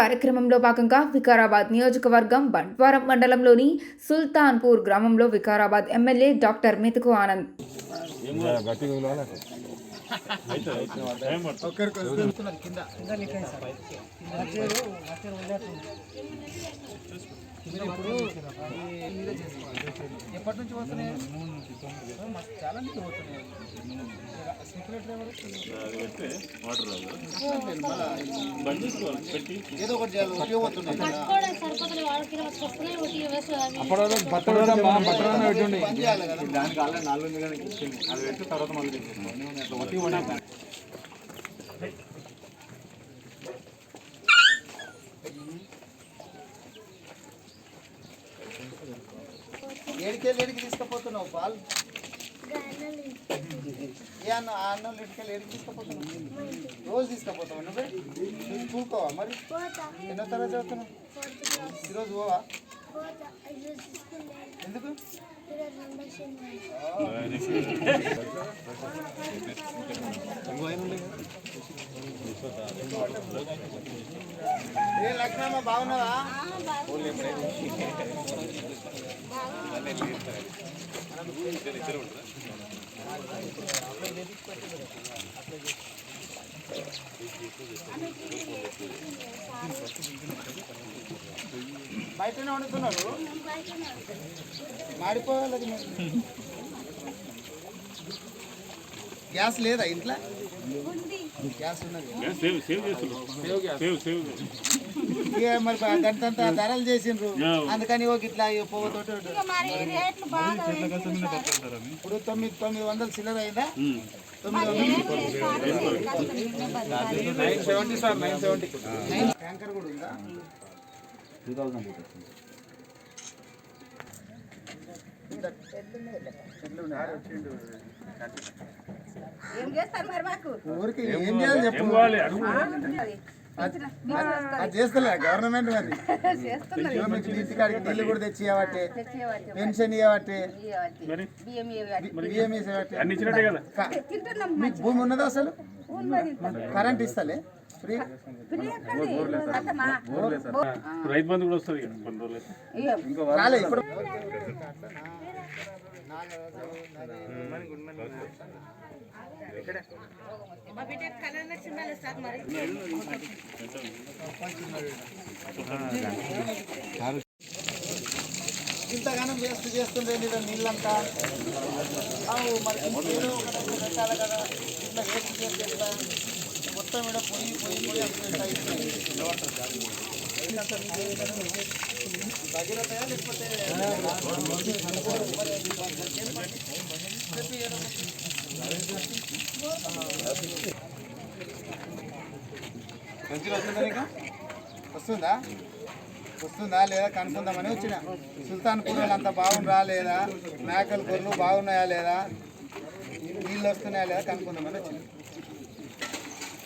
కార్యక్రమంలో భాగంగా వికారాబాద్ నియోజకవర్గం బంట్వారం మండలంలోని సుల్తాన్పూర్ గ్రామంలో వికారాబాద్ ఎమ్మెల్యే డాక్టర్ మెతుకు ఆనంద్. ఎప్పటి నుంచి చాలా నుంచి పోతున్నాయి. ఏదో ఒకటి చేయాలి అవి. పని చేయాలి కదా. దానికి అలా నాలుగు తర్వాత మళ్ళీ ఏడికెళ్ళి ఏడికి తీసుకుపోతున్నావు పాలు ఏ అన్న ఆ అన్నం ఏడికెళ్ళి ఏడికి తీసుకుపోతున్నావు? రోజు తీసుకుపోతావు నువ్వే? నువ్వు చూసుకోవా మరి? ఎన్నో తరగతి చదువుతున్నావు? ఈరోజు పోవా? ఎందుకు? ఏ లక్ష్మమ్మ బాగున్నావా? బయటనే వండుతున్నారు. మాడిపోవాలి. గ్యాస్ లేదా ఇంట్లో? గ్యాస్ ఉన్నది మరి గంటంతా ధరలు చేసిండ్రు. అందుకని ఒక ఇట్లా బాగా ఇప్పుడు తొమ్మిది తొమ్మిది వందల చిల్లర అయిందా? తొమ్మిది వందలు. ట్యాంకర్ కూడా ఉందా? ఊరికి ఏం చేయాలి చెప్పు. అది చేస్తలే గవర్నమెంట్ మరి ఇంటి కాడికి నీళ్ళు కూడా తెచ్చి ఇవ్వబట్టే పెన్షన్ బియ్యం మీకు భూమి ఉన్నదా అసలు కరెంట్ ఇస్తలే? రైతు బంధు కూడా వస్తుంది కొన్ని రోజులు ఇంతగానం వేస్ట్ చేస్తుండే నీళ్ళ నీళ్ళంతా మరి ఏదో ఒకటి పెట్టాలి కదా ఇట్లా వేస్ట్ చేస్తే మొత్తం ఇక్కడ పోయి పోయి పోయి లేకపోతే మంచిగా వస్తుందా? నీకు వస్తుందా వస్తుందా లేదా? కనుక్కుందామని వచ్చిన. సుల్తాన్ కూరలు అంత బాగుందా లేదా? మేకలు గొర్రెలు బాగున్నాయా లేదా? నీళ్ళు వస్తున్నాయా లేదా? కనుక్కుందామని వచ్చిన.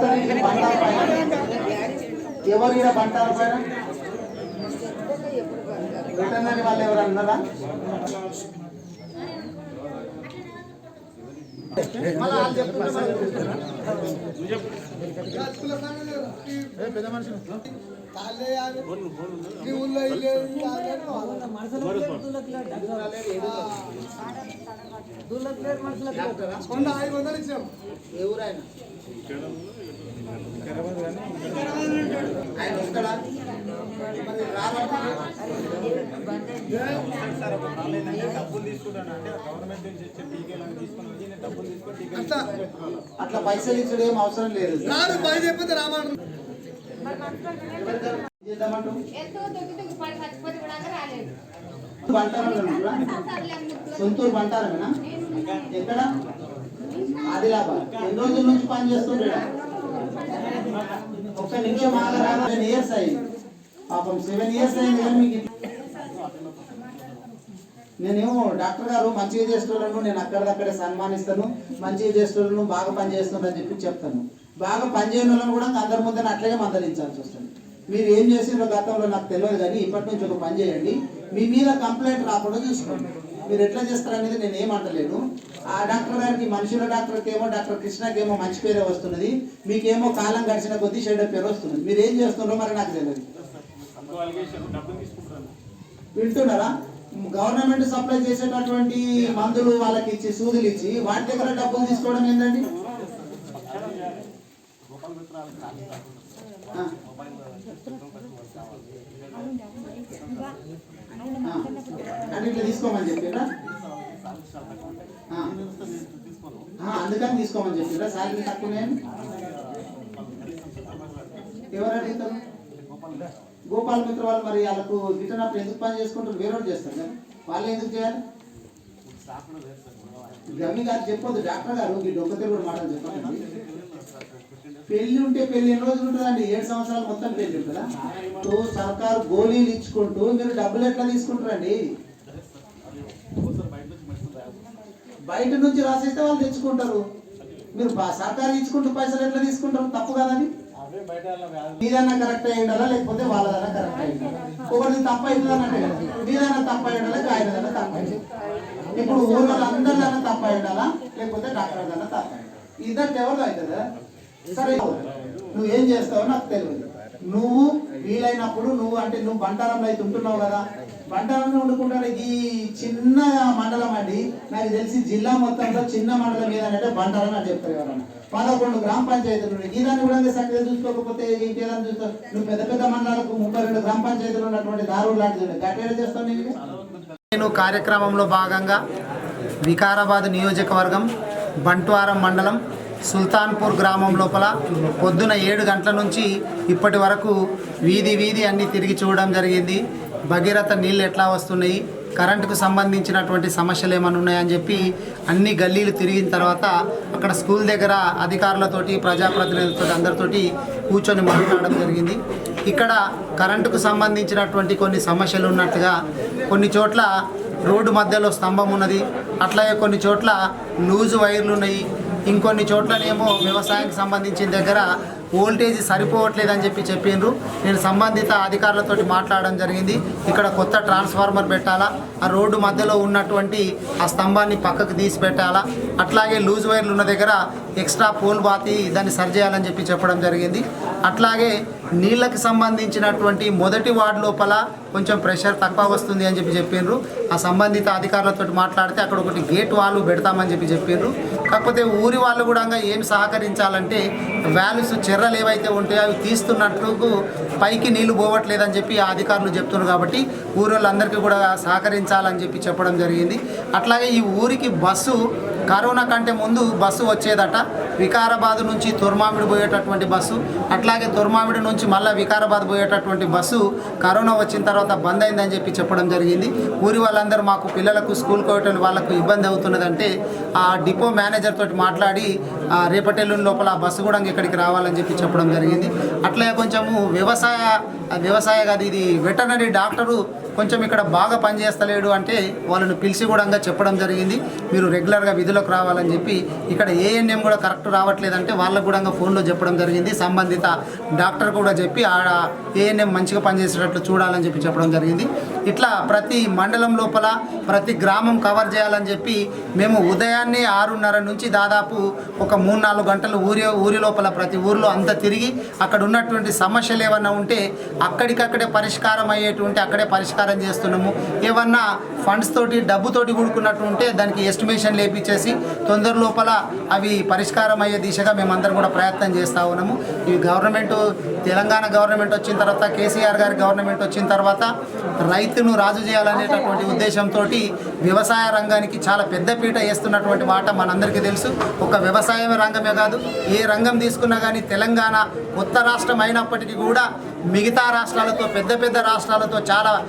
ఎవరు డాక్టర్ వస్తారు పైన బంటారు వాళ్ళు ఎవరు ఈడ బంటారు పైన అట్లా పైసలు ఇచ్చుడు ఏం అవసరం లేదు కూడా రాలేదు. బంటారా సొంతూరు బంటారమేనా? ఎక్కడ? ఆదిలాబాద్. ఎన్ని రోజుల నుంచి పని చేస్తుంటాడు? ఒక్క నిమిషం ఆగరా సెవెన్ ఇయర్స్ అయింది పాపం సెవెన్ ఇయర్స్ అయింది కానీ మీకు నేనేమో డాక్టర్ గారు మంచిగా చేస్తున్నాను నేను అక్కడిదక్కడే సన్మానిస్తాను మంచిగా చేస్తున్నాను బాగా పని చేస్తున్నాను అని చెప్పి చెప్తాను. బాగా పని చేయని వాళ్ళని కూడా అందరి ముందు అట్లాగే మందలించాల్సి వస్తుంది. మీరు ఏం చేసినారో గతంలో నాకు తెలియదు కానీ ఇప్పటి నుంచి ఒక పని చేయండి. మీ మీద కంప్లైంట్ రాకుండా చూసుకోండి. మీరు ఎట్లా చేస్తారనేది నేను ఏమంటలేను ఆ డాక్టర్ గారికి మనుషుల డాక్టర్కి ఏమో డాక్టర్ కృష్ణకి ఏమో మంచి పేరే వస్తున్నది. మీకేమో కాలం గడిచిన కొద్దీ చెడ్డ పేరు వస్తున్నది. మీరు ఏం చేస్తున్నారో మరి నాకు తెలియదు. వింటున్నారా? గవర్నమెంట్ సప్లై చేసేటటువంటి మందులు వాళ్ళకి ఇచ్చి సూదులు ఇచ్చి వాటి దగ్గర డబ్బులు తీసుకోవడం ఏంటండి అంటే ఇట్లా తీసుకోమని చెప్పారా అందుకని తీసుకోమని చెప్పారా శాలరీ తక్కువనే ఎవరు అడుగుతారు? గోపాల్ మిత్ర వాళ్ళు మరి వాళ్ళకు గిట్టనప్పుడు ఎందుకు పని చేసుకుంటారు? వేరే చేస్తారు కదా. వాళ్ళు ఎందుకు చేయాలి? గమ్మి గారు చెప్పొద్దు. డాక్టర్ గారు ఈ డొక్క కూడా మాటలు చెప్పండి పెళ్ళి ఉంటే పెళ్ళి ఎన్ని రోజులు ఉంటుందండి? ఏడు సంవత్సరాలు మొత్తం పెళ్ళి ఉంటుందా? సో సర్కారు గోళీలు ఇచ్చుకుంటూ మీరు డబ్బులు ఎట్లా తీసుకుంటారండి? బయట నుంచి రాసిస్తే వాళ్ళు తెచ్చుకుంటారు. మీరు సర్కారు ఇచ్చుకుంటూ పైసలు ఎట్లా తీసుకుంటారు? తప్పు కదండి మీదన్నా కరెక్ట్ అయి ఉండాలా? లేకపోతే వాళ్ళదన్నా కరెక్ట్ అయి ఉండాలా? ఒకటి తప్ప అవుతుందన్నట్టే కదా మీదన్నా తప్ప అయి ఉండాలా? ఆయనదన్నా తప్ప. ఇప్పుడు ఊళ్ళో అందరిదన్నా తప్ప అయి ఉండాలా? లేకపోతే డాక్టర్ దన్నా తప్ప. ఇద్దరు ఎవరిదో అవుతుందా? సరే నువ్వు ఏం చేస్తావో నాకు తెలియదు. నువ్వు వీలైనప్పుడు నువ్వు అంటే నువ్వు బంటారంలో అయితే ఉంటున్నావు కదా. బంటారంలో వండుకుంటాడు ఈ చిన్న మండలం అండి. నాకు తెలిసి జిల్లా మొత్తంలో చిన్న మండలం ఏదంటే బంటారం అని చెప్తారు ఎవరన్నా పదకొండు గ్రామ పంచాయతీలు ఉన్నాయి. ఈ దాన్ని కూడా సరిగ్గా చూసుకోకపోతే ఇంకేదైనా చూస్తావు నువ్వు పెద్ద పెద్ద మండలాలకు ముప్పై రెండు గ్రామ పంచాయతీలు ఉన్నటువంటి దారులు లాంటిది ఉన్నాయి చేస్తావు నీకు? నేను కార్యక్రమంలో భాగంగా వికారాబాద్ నియోజకవర్గం బంట్వారం మండలం సుల్తాన్పూర్ గ్రామం లోపల పొద్దున ఏడు గంటల నుంచి ఇప్పటి వరకు వీధి వీధి అన్ని తిరిగి చూడడం జరిగింది. భగీరథ నీళ్ళు ఎట్లా వస్తున్నాయి? కరెంటుకు సంబంధించినటువంటి సమస్యలు ఏమైనా ఉన్నాయని చెప్పి అన్ని గల్లీలు తిరిగిన తర్వాత అక్కడ స్కూల్ దగ్గర అధికారులతోటి ప్రజాప్రతినిధులతో అందరితోటి కూర్చొని మాట్లాడడం జరిగింది. ఇక్కడ కరెంటుకు సంబంధించినటువంటి కొన్ని సమస్యలు ఉన్నట్టుగా కొన్ని చోట్ల రోడ్డు మధ్యలో స్తంభం ఉన్నది. అట్లాగే కొన్ని చోట్ల లూజు వైర్లు ఉన్నాయి. ఇంకొన్ని చోట్లనేమో వ్యవసాయానికి సంబంధించిన దగ్గర వోల్టేజ్ సరిపోవట్లేదని చెప్పి చెప్పిండ్రు. నేను సంబంధిత అధికారులతో మాట్లాడడం జరిగింది. ఇక్కడ కొత్త ట్రాన్స్ఫార్మర్ పెట్టాలా ఆ రోడ్డు మధ్యలో ఉన్నటువంటి ఆ స్తంభాన్ని పక్కకు తీసి పెట్టాలా అట్లాగే లూజ్ వైర్లు ఉన్న దగ్గర ఎక్స్ట్రా పోల్ బాతి దాన్ని సరి చేయాలని చెప్పి చెప్పడం జరిగింది. అట్లాగే నీళ్ళకి సంబంధించినటువంటి మొదటి వార్డు లోపల కొంచెం ప్రెషర్ తక్కువ వస్తుంది అని చెప్పి చెప్పిండ్రు ఆ సంబంధిత అధికారులతో మాట్లాడితే అక్కడ ఒకటి గేట్ వాళ్ళు పెడతామని చెప్పి చెప్పిండ్రు కాకపోతే ఊరి వాళ్ళు కూడా ఏం సహకరించాలంటే వాల్యూస్ చెర్రలు ఏవైతే ఉంటాయో అవి తీస్తున్నట్టుకు పైకి నీళ్ళు పోవట్లేదని చెప్పి ఆ అధికారులు చెప్తున్నారు కాబట్టి ఊరి వాళ్ళందరికీ కూడా సహకరించాలని చెప్పి చెప్పడం జరిగింది. అట్లాగే ఈ ఊరికి బస్సు కరోనా కంటే ముందు బస్సు వచ్చేదట. వికారాబాద్ నుంచి తుర్మామిడి పోయేటటువంటి బస్సు అట్లాగే తుర్మామిడి నుంచి మళ్ళీ వికారాబాద్ పోయేటటువంటి బస్సు కరోనా వచ్చిన తర్వాత బంద్ అయిందని చెప్పి చెప్పడం జరిగింది. ఊరి వాళ్ళందరూ మాకు పిల్లలకు స్కూల్ కోయటం వాళ్ళకు ఇబ్బంది అవుతున్నదంటే ఆ డిపో మేనేజర్ తోటి మాట్లాడి రేపటెల్లుని లోపల ఆ బస్సు కూడా ఇక్కడికి రావాలని చెప్పి చెప్పడం జరిగింది. అట్లాగే కొంచెము వ్యవసాయ వ్యవసాయ కాదు ఇది వెటర్నరీ డాక్టరు కొంచెం ఇక్కడ బాగా పనిచేస్తలేడు అంటే వాళ్ళని పిలిచి కూడా చెప్పడం జరిగింది. మీరు రెగ్యులర్గా విధులకు రావాలని చెప్పి ఇక్కడ ఏఎన్ఎం కూడా కరెక్ట్ రావట్లేదంటే వాళ్ళకు కూడా ఫోన్లో చెప్పడం జరిగింది. సంబంధిత డాక్టర్ కూడా చెప్పి ఆడ ఏఎన్ఎం మంచిగా పనిచేసేటట్లు చూడాలని చెప్పి చెప్పడం జరిగింది. ఇట్లా ప్రతి మండలం లోపల ప్రతి గ్రామం కవర్ చేయాలని చెప్పి మేము ఉదయాన్నే ఆరున్నర నుంచి దాదాపు ఒక మూడు నాలుగు గంటలు ఊరి ఊరి లోపల ప్రతి ఊరిలో అంతా తిరిగి అక్కడ ఉన్నటువంటి సమస్యలు ఏమన్నా ఉంటే అక్కడికక్కడే పరిష్కారం అయ్యేటువంటి అక్కడే పరిష్కారం చేస్తున్నాము. ఏమన్నా ఫండ్స్ తోటి డబ్బుతోటి కూడుకున్నట్టు ఉంటే దానికి ఎస్టిమేషన్ లేపించేసి తొందర లోపల అవి పరిష్కారం అయ్యే దిశగా మేమందరం కూడా ప్రయత్నం చేస్తూ ఉన్నాము. ఈ గవర్నమెంట్ తెలంగాణ గవర్నమెంట్ వచ్చిన తర్వాత కేసీఆర్ గారి గవర్నమెంట్ వచ్చిన తర్వాత రైతును రాజు చేయాలనేటటువంటి ఉద్దేశంతో వ్యవసాయ రంగానికి చాలా పెద్దపీట వేస్తున్నటువంటి మాట మనందరికీ తెలుసు. ఒక వ్యవసాయ రంగమే కాదు ఏ రంగం తీసుకున్నా కానీ తెలంగాణ కొత్త రాష్ట్రం అయినప్పటికీ కూడా మిగతా రాష్ట్రాలతో పెద్ద పెద్ద రాష్ట్రాలతో చాలా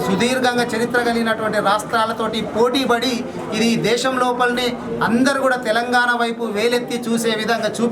సుదీర్ఘంగా చరిత్ర కలిగినటువంటి రాష్ట్రాలతోటి పోటీ ఇది దేశం లోపలనే అందరూ కూడా తెలంగాణ వైపు వేలెత్తి చూసే విధంగా చూపి